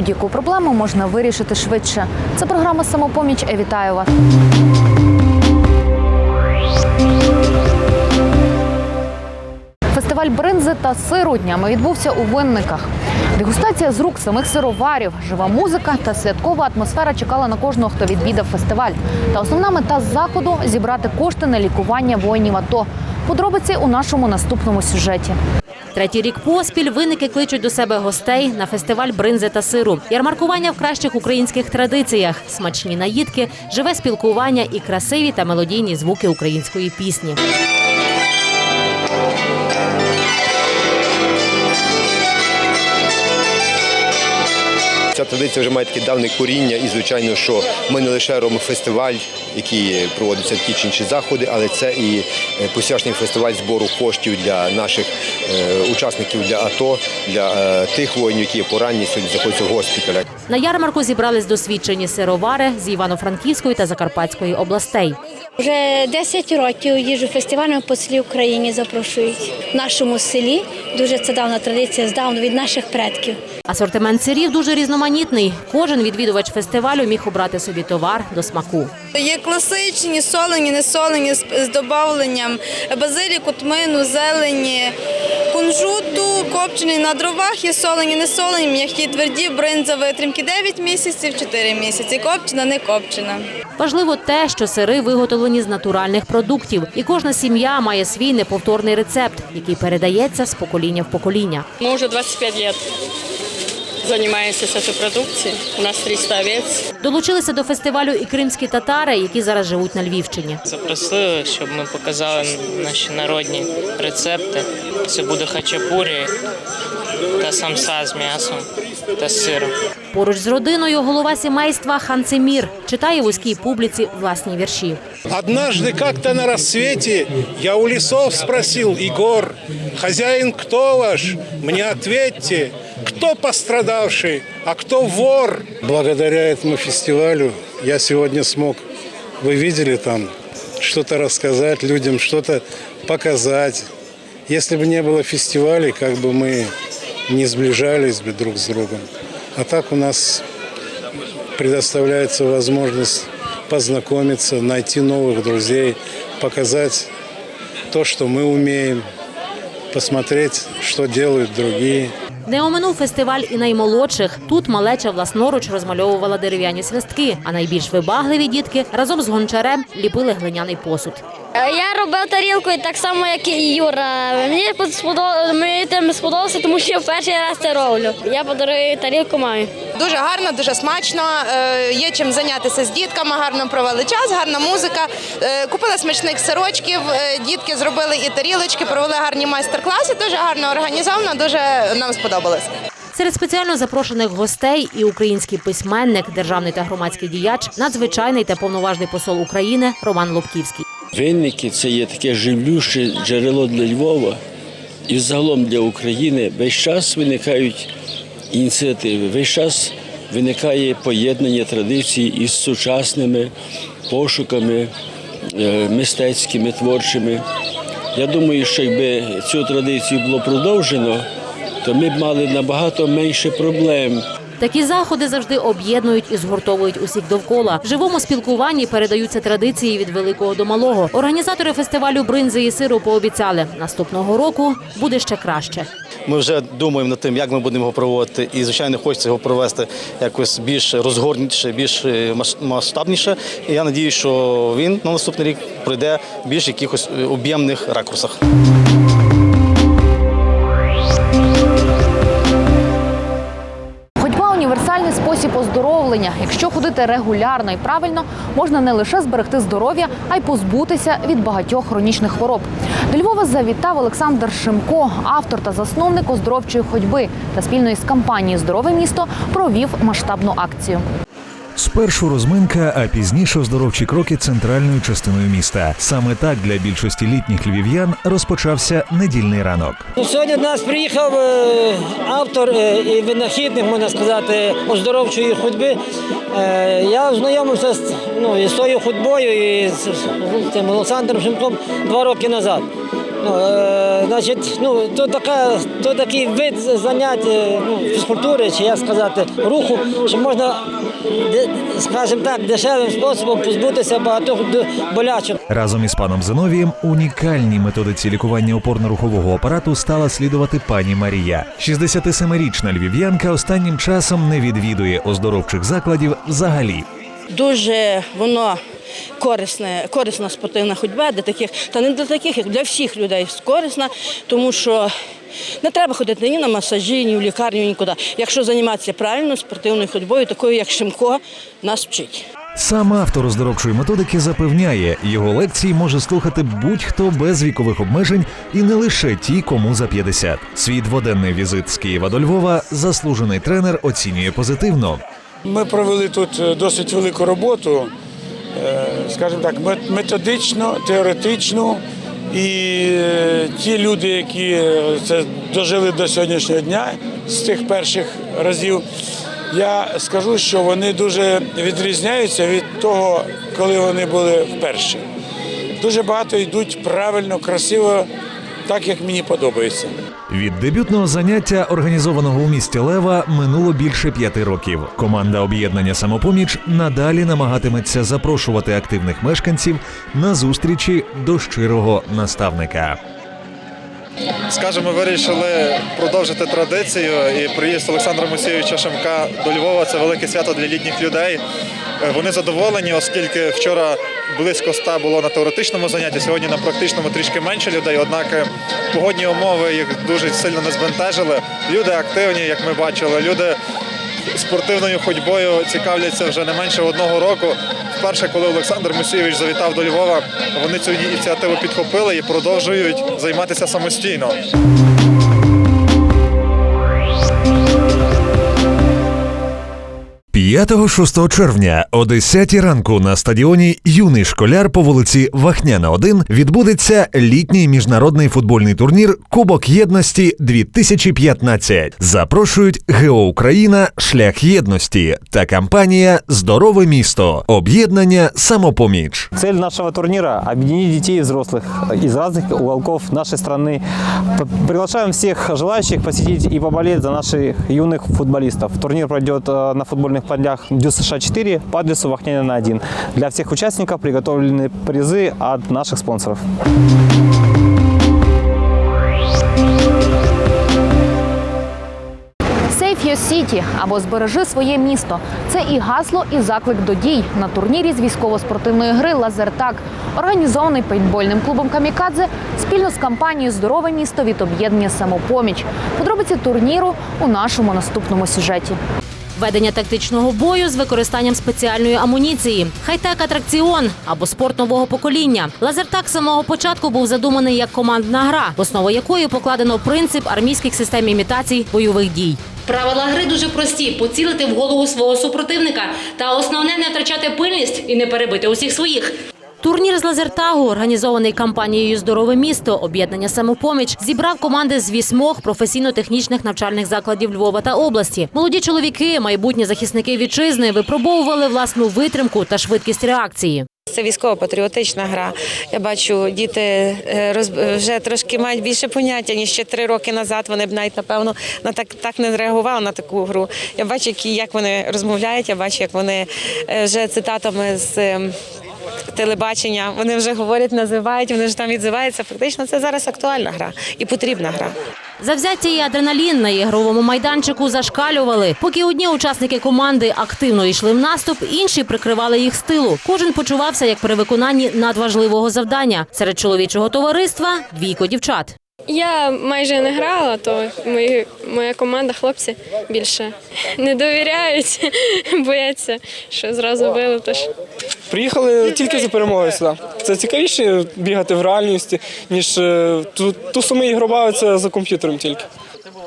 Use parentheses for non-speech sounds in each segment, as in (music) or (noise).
будь-яку проблему можна вирішити швидше. Це програма Самопоміч. Я вітаю вас. Фестиваль бринзи та сиру днями відбувся у винниках. Дегустація з рук самих сироварів, жива музика та святкова атмосфера чекала на кожного, хто відвідав фестиваль. Та основна мета заходу зібрати кошти на лікування воїнів АТО. Подробиці у нашому наступному сюжеті. Третій рік поспіль винники кличуть до себе гостей на фестиваль бринзи та сиру. Ярмаркування в кращих українських традиціях, смачні наїдки, живе спілкування і красиві та мелодійні звуки української пісні. Ця традиція вже має таке давне коріння, і звичайно, що ми не лише робимо фестиваль, який проводиться ті чи інші заходи, але це і посячний фестиваль збору коштів для наших е, учасників для АТО, для е, тих воїнів, які є поранені сьогодні знаходяться в госпіталях. На ярмарку зібрались досвідчені сировари з Івано-Франківської та Закарпатської областей. Вже 10 років їжу фестивалями по селі Україні запрошують. В нашому селі дуже це давна традиція здавна від наших предків. Асортимент сирів дуже різноманітний. Кожен відвідувач фестивалю міг обрати собі товар до смаку. Є класичні, солені, не солені з, з додавленням базиліку, тмину, зелені, кунжуту, копчений на дровах, є солені, не солені, м'які, тверді, бринза витримки 9 місяців, 4 місяці, копчена, не копчена. Важливо те, що сири виготовлені з натуральних продуктів, і кожна сім'я має свій неповторний рецепт, який передається з покоління в покоління. Ми вже 25 лет занимаемся с этой продукцией. У нас 300 овец. Долучилися до фестивалю і кримські татари, які зараз живуть на Львівщині. Запросили, щоб ми показали наші народні рецепти. Це буде хачапурі та самса з м'ясом та з сиром. Поруч з родиною голова сімейства Ханцемір читає вузькій публіці власні вірші. Однажды как-то на рассвете я у лесов спросил Егор, хозяин кто ваш? Мне ответьте, кто пострадавший, а кто вор? Благодаря этому фестивалю я сегодня смог, вы видели там, что-то рассказать людям, что-то показать. Если бы не было фестивалей, как бы мы не сближались бы друг с другом. А так у нас предоставляется возможность познакомиться, найти новых друзей, показать то, что мы умеем, посмотреть, что делают другие. Не оминув фестиваль і наймолодших. Тут малеча власноруч розмальовувала дерев'яні свистки, а найбільш вибагливі дітки разом з гончарем ліпили глиняний посуд. Я робив тарілку так само, як і Юра. Мені сподобалося, мені тим сподобалося, тому що я перший раз це роблю. Я подарую тарілку мамі. Дуже гарно, дуже смачно. е, Є чим зайнятися з дітками, гарно провели час, гарна музика. Е, Купила смачних сирочків, е, дітки зробили і тарілочки, провели гарні майстер-класи. Дуже гарно організовано, дуже нам сподобалось. Серед спеціально запрошених гостей і український письменник, державний та громадський діяч, надзвичайний та повноважний посол України Роман Лобківський. Винники це є таке живлюще джерело для Львова і загалом для України. Весь час виникають ініціативи, весь час виникає поєднання традицій із сучасними пошуками е, мистецькими, творчими. Я думаю, що якби цю традицію було продовжено, то ми б мали набагато менше проблем. Такі заходи завжди об'єднують і згуртовують усіх довкола. В живому спілкуванні передаються традиції від великого до малого. Організатори фестивалю бринзи і сиру пообіцяли, наступного року буде ще краще. Ми вже думаємо над тим, як ми будемо його проводити, і звичайно хочеться його провести якось більш розгорніше, більш е, масштабніше. І я надію, що він на наступний рік пройде більш якихось е, об'ємних ракурсах. Оздоровлення. Якщо ходити регулярно і правильно, можна не лише зберегти здоров'я, а й позбутися від багатьох хронічних хвороб. До Львова завітав Олександр Шимко, автор та засновник оздоровчої ходьби, та спільно із кампанією Здорове місто провів масштабну акцію. Спершу розминка, а пізніше оздоровчі кроки центральною частиною міста. Саме так для більшості літніх львів'ян розпочався недільний ранок. Ну, Сьогодні до нас приїхав е, автор е, і винахідник, можна сказати, оздоровчої ходьби. Е, Я ознайомився з, ну, із тою ходьбою і з цим Олександром Шимком два роки назад. Ну, е, значить, ну, то, така, то такий вид занять е, ну, фізкультури, чи як сказати, руху, що можна, де- скажімо так, дешевим способом позбутися багатьох д- болячок. Разом із паном Зиновієм унікальній методиці лікування опорно-рухового апарату стала слідувати пані Марія. 67-річна львів'янка останнім часом не відвідує оздоровчих закладів взагалі. Дуже воно корисне, корисна спортивна ходьба для таких, та не для таких, як для всіх людей корисна, тому що не треба ходити ні на масажі, ні в лікарню, нікуди. Якщо займатися правильно спортивною ходьбою, такою як Шимко, нас вчить. Сам автор оздоровчої методики запевняє, його лекції може слухати будь-хто без вікових обмежень і не лише ті, кому за 50. Свій дводенний візит з Києва до Львова заслужений тренер оцінює позитивно. Ми провели тут е, досить велику роботу, скажімо так, мет- методично, теоретично. І е, ті люди, які е, це дожили до сьогоднішнього дня з тих перших разів, я скажу, що вони дуже відрізняються від того, коли вони були вперше. Дуже багато йдуть правильно, красиво, так як мені подобається. Від дебютного заняття, організованого у місті Лева, минуло більше п'яти років. Команда об'єднання самопоміч надалі намагатиметься запрошувати активних мешканців на зустрічі до щирого наставника. Скажемо, вирішили продовжити традицію і приїзд Олександра Мусійовича Шемка до Львова це велике свято для літніх людей. Е, Вони задоволені, оскільки вчора близько ста було на теоретичному занятті, сьогодні на практичному трішки менше людей. Однак е, погодні умови їх дуже сильно не збентежили. Люди активні, як ми бачили. Люди спортивною ходьбою цікавляться вже не менше одного року. Вперше, коли Олександр Мусійович завітав до Львова, вони цю ініціативу підхопили і продовжують займатися самостійно. 5-6 червня о 10 ранку на стадіоні Юний школяр по вулиці Вахняна 1 відбудеться літній міжнародний футбольний турнір Кубок єдності 2015. Запрошують ГЕО Україна Шлях єдності та компанія Здорове місто. Об'єднання самопоміч. Цель нашего турнира – объединить детей и взрослых из разных уголков нашей страны. П- Приглашаем всех желающих посетить и поболеть за наших юных футболистов. Турнир пройдет э, на футбольных полях Дю США 4 по адресу Вахнянина 1. Для всех участников приготовлены призы от наших спонсоров. Save Your або збережи своє місто. Це і гасло, і заклик до дій на турнірі з військово-спортивної гри Лазертак, організований пейнтбольним клубом Камікадзе спільно з кампанією Здорове місто від об'єднання самопоміч. Подробиці турніру у нашому наступному сюжеті. Ведення тактичного бою з використанням спеціальної амуніції, хай-тек атракціон або спорт нового покоління. Лазертак з самого початку був задуманий як командна гра, в основу якої покладено принцип армійських систем імітацій бойових дій. Правила гри дуже прості: поцілити в голову свого супротивника. Та основне не втрачати пильність і не перебити усіх своїх. Турнір з лазертагу, організований кампанією Здорове місто, об'єднання самопоміч, зібрав команди з вісьмох професійно-технічних навчальних закладів Львова та області. Молоді чоловіки, майбутні захисники вітчизни, випробовували власну витримку та швидкість реакції. Це військово-патріотична гра. Я бачу, діти е, вже трошки мають більше поняття, ніж ще три роки назад. Вони б навіть, напевно, на так, так не зреагували на таку гру. Я бачу, як вони розмовляють, я бачу, як вони е, вже цитатами з. Телебачення вони вже говорять, називають, вони ж там відзиваються. Фактично, це зараз актуальна гра і потрібна гра. Завзяття і адреналін на ігровому майданчику зашкалювали. Поки одні учасники команди активно йшли в наступ, інші прикривали їх з тилу. Кожен почувався як при виконанні надважливого завдання. Серед чоловічого товариства двійко дівчат. Я майже не грала, то мої, моя команда, хлопці більше не довіряють, (laughs) бояться, що зразу вилетиш. Приїхали тільки за перемогою сюди. Це цікавіше бігати в реальності, ніж е, ту, ту саму ігру бавиться за комп'ютером тільки.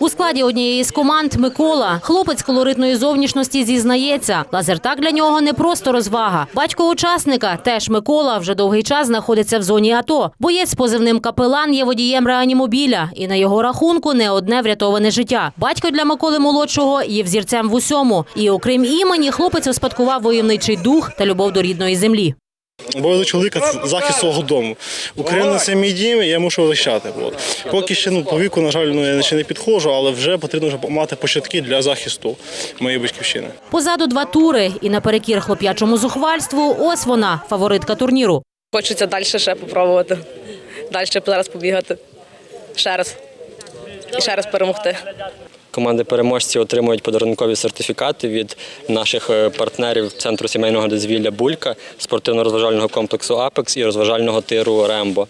У складі однієї з команд Микола, хлопець колоритної зовнішності, зізнається. Лазертак для нього не просто розвага. Батько учасника, теж Микола, вже довгий час знаходиться в зоні АТО. Боєць з позивним капелан є водієм реанімобіля, і на його рахунку не одне врятоване життя. Батько для Миколи молодшого є взірцем в усьому. І окрім імені, хлопець успадкував войовничий дух та любов до рідної землі. Обов'язок чоловіка це захист свого дому. Україна це мій дім, і я мушу захищати. Поки ще ну, по віку, на жаль, ну, я ще не підходжу, але вже потрібно вже мати початки для захисту моєї батьківщини. Позаду два тури, і наперекір хлоп'ячому зухвальству, ось вона, фаворитка турніру. Хочеться далі ще попробувати. Далі зараз побігати. Ще раз. І ще раз перемогти. Команди переможці отримують подарункові сертифікати від наших е, партнерів Центру сімейного дозвілля Булька, спортивно-розважального комплексу Апекс і розважального тиру Рембо.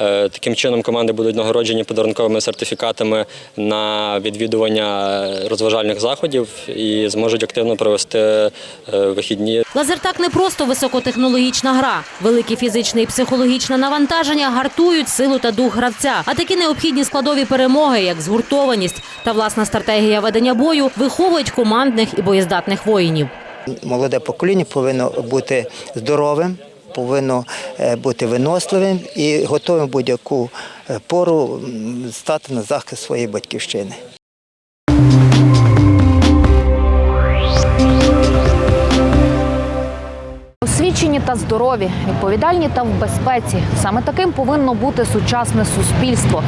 Е, Таким чином команди будуть нагороджені подарунковими сертифікатами на відвідування е, розважальних заходів і зможуть активно провести е, вихідні Лазертак не просто високотехнологічна гра. Велике фізичне і психологічне навантаження гартують силу та дух гравця. А такі необхідні складові перемоги, як згуртованість та власна стратегія ведення бою, виховують командних і боєздатних воїнів. Молоде покоління повинно бути здоровим, повинно е, бути виносливим і готовим будь-яку е, пору стати на захист своєї батьківщини. Освічені та здорові, відповідальні та в безпеці. Саме таким повинно бути сучасне суспільство.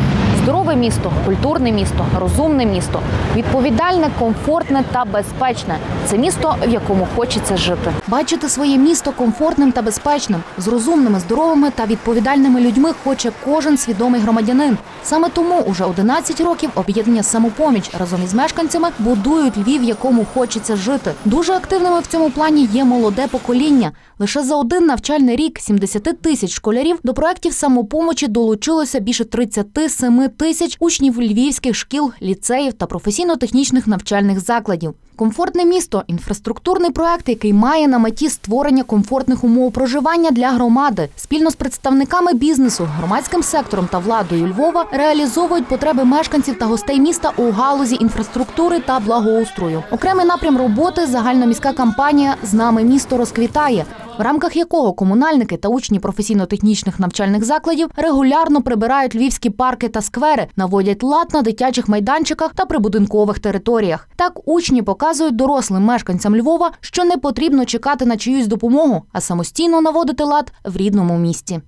Здорове місто, культурне місто, розумне місто, відповідальне, комфортне та безпечне. Це місто, в якому хочеться жити. Бачити своє місто комфортним та безпечним, з розумними, здоровими та відповідальними людьми хоче кожен свідомий громадянин. Саме тому уже 11 років об'єднання самопоміч разом із мешканцями будують Львів, в якому хочеться жити. Дуже активними в цьому плані є молоде покоління. Лише за один навчальний рік 70 тисяч школярів до проєктів самопомочі долучилося більше 37 тисяч учнів львівських шкіл, ліцеїв та професійно-технічних навчальних закладів. Комфортне місто інфраструктурний проект, який має на меті створення комфортних умов проживання для громади. Спільно з представниками бізнесу, громадським сектором та владою Львова реалізовують потреби мешканців та гостей міста у галузі інфраструктури та благоустрою. Окремий напрям роботи загальноміська кампанія З нами місто розквітає. В рамках якого комунальники та учні професійно-технічних навчальних закладів регулярно прибирають львівські парки та сквери, наводять лад на дитячих майданчиках та прибудинкових територіях. Так учні показують дорослим мешканцям Львова, що не потрібно чекати на чиюсь допомогу, а самостійно наводити лад в рідному місті.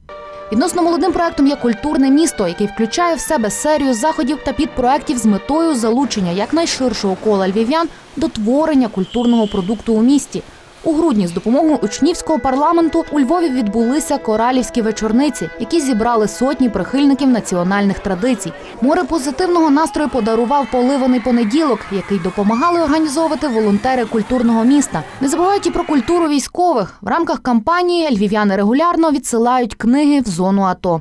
Відносно молодим проектом є культурне місто, який включає в себе серію заходів та підпроектів з метою залучення якнайширшого кола львів'ян до творення культурного продукту у місті. У грудні з допомогою учнівського парламенту у Львові відбулися коралівські вечорниці, які зібрали сотні прихильників національних традицій. Море позитивного настрою подарував поливаний понеділок, який допомагали організовувати волонтери культурного міста. Не забувають і про культуру військових. В рамках кампанії львів'яни регулярно відсилають книги в зону АТО.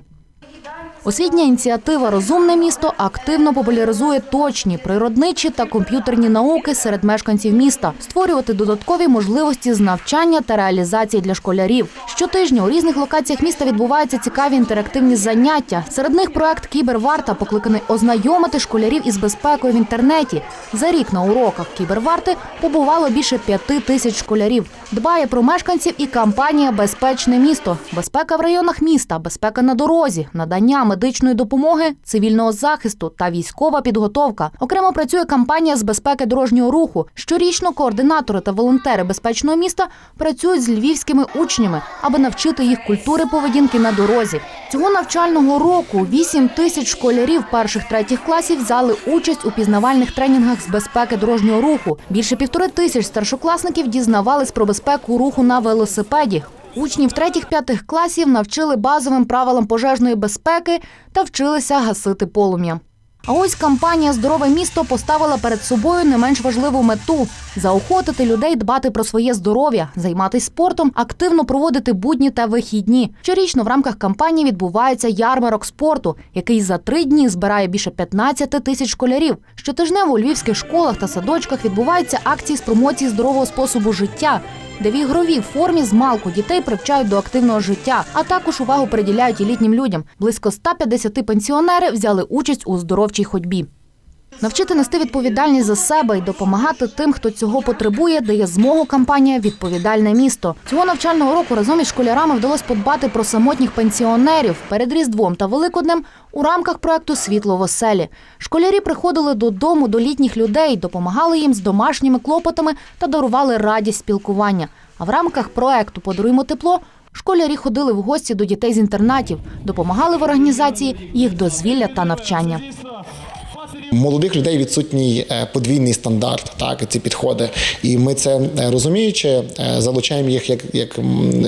Освітня ініціатива Розумне місто активно популяризує точні, природничі та комп'ютерні науки серед мешканців міста, створювати додаткові можливості з навчання та реалізації для школярів. Щотижня у різних локаціях міста відбуваються цікаві інтерактивні заняття. Серед них проект Кіберварта покликаний ознайомити школярів із безпекою в інтернеті. За рік на уроках кіберварти побувало більше п'яти тисяч школярів. Дбає про мешканців і кампанія Безпечне місто, безпека в районах міста, безпека на дорозі, надання медичної допомоги, цивільного захисту та військова підготовка. Окремо працює кампанія з безпеки дорожнього руху. Щорічно координатори та волонтери безпечного міста працюють з львівськими учнями, аби навчити їх культури поведінки на дорозі. Цього навчального року 8 тисяч школярів перших третіх класів взяли участь у пізнавальних тренінгах з безпеки дорожнього руху. Більше півтори тисяч старшокласників дізнавались про безпеку руху на велосипеді. Учнів третіх-п'ятих класів навчили базовим правилам пожежної безпеки та вчилися гасити полум'я. А ось кампанія Здорове місто поставила перед собою не менш важливу мету заохотити людей дбати про своє здоров'я, займатися спортом, активно проводити будні та вихідні. Щорічно в рамках кампанії відбувається ярмарок спорту, який за три дні збирає більше 15 тисяч школярів. Щотижнево у львівських школах та садочках відбуваються акції з промоції здорового способу життя. Де в ігровій формі з малку дітей привчають до активного життя, а також увагу приділяють і літнім людям. Близько 150 пенсіонерів взяли участь у здоровчій ходьбі. Навчити нести відповідальність за себе і допомагати тим, хто цього потребує, дає змогу кампанія Відповідальне місто. Цього навчального року разом із школярами вдалося подбати про самотніх пенсіонерів перед Різдвом та Великоднем у рамках проекту Світло в оселі. Школярі приходили додому до літніх людей, допомагали їм з домашніми клопотами та дарували радість спілкування. А в рамках проекту Подаруймо тепло Школярі ходили в гості до дітей з інтернатів, допомагали в організації їх дозвілля та навчання. Молодих людей відсутній е, подвійний стандарт, так ці підходи. І ми це е, розуміючи, е, залучаємо їх як, як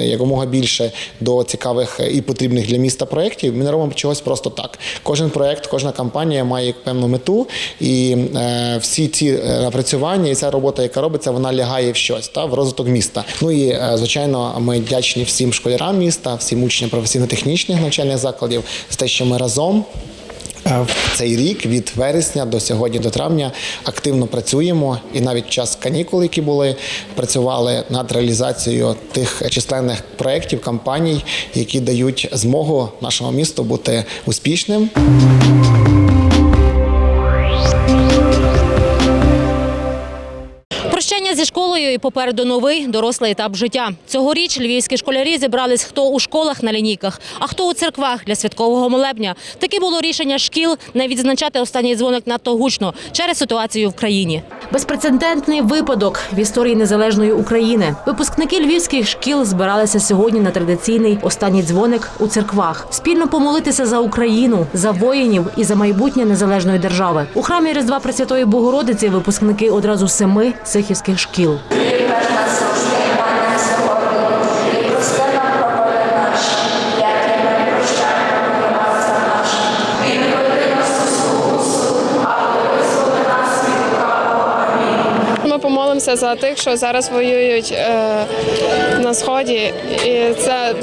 якомога більше до цікавих і потрібних для міста проєктів. Ми не робимо чогось просто так. Кожен проєкт, кожна кампанія має певну мету, і всі ці напрацювання і ця робота, яка робиться, вона лягає в щось, та в розвиток міста. Ну і звичайно, ми вдячні всім школярам міста, всім учням професійно-технічних навчальних закладів за те, що ми разом. В цей рік від вересня до сьогодні, до травня, активно працюємо і навіть час канікул, які були, працювали над реалізацією тих численних проєктів, кампаній, які дають змогу нашому місту бути успішним. Школою і попереду новий дорослий етап життя. Цьогоріч львівські школярі зібрались хто у школах на лінійках, а хто у церквах для святкового молебня. Таке було рішення шкіл не відзначати останній дзвоник надто гучно через ситуацію в країні. Безпрецедентний випадок в історії незалежної України. Випускники львівських шкіл збиралися сьогодні на традиційний останній дзвоник у церквах. Спільно помолитися за Україну, за воїнів і за майбутнє незалежної держави. У храмі Різдва Пресвятої Богородиці випускники одразу семи сихівських шкіл. Ми помолимося за тих, що зараз воюють е, на сході, і це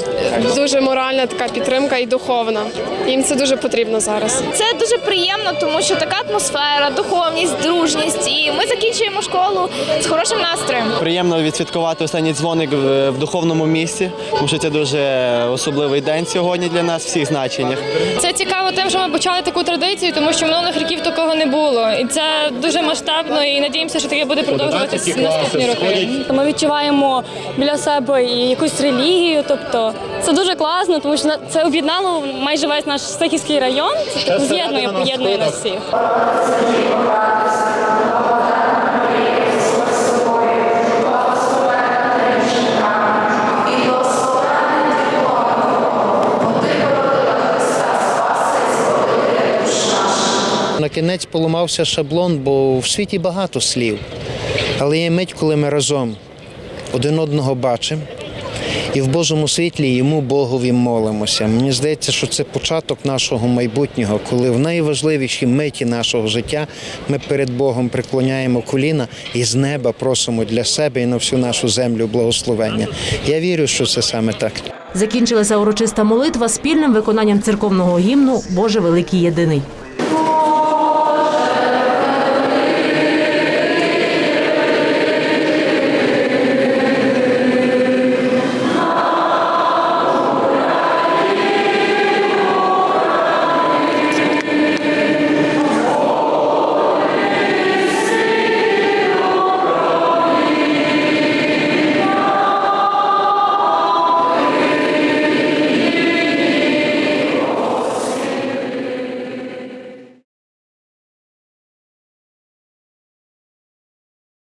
дуже моральна така підтримка і духовна. Їм це дуже потрібно зараз. Це дуже приємно, тому що така атмосфера, духовність, дружність. І ми закінчуємо школу з хорошим настроєм. Приємно відсвяткувати останній дзвоник в, в духовному місці, тому що це дуже особливий день сьогодні для нас, всіх значеннях. Це цікаво тим, що ми почали таку традицію, тому що минулих років такого не було. І це дуже масштабно і надіємося, що таке буде продовжуватися наступні роки. Ми відчуваємо біля себе і якусь релігію. Тобто це дуже класно, тому що це об'єднало майже весь наш Стахівський район. Це так з'єднує, поєднує нас всіх. На кінець поламався шаблон, бо в світі багато слів. Але є мить, коли ми разом один одного бачимо і в Божому світлі йому Богові молимося. Мені здається, що це початок нашого майбутнього, коли в найважливішій миті нашого життя ми перед Богом преклоняємо коліна і з неба просимо для себе і на всю нашу землю благословення. Я вірю, що це саме так. Закінчилася урочиста молитва спільним виконанням церковного гімну Боже великий єдиний.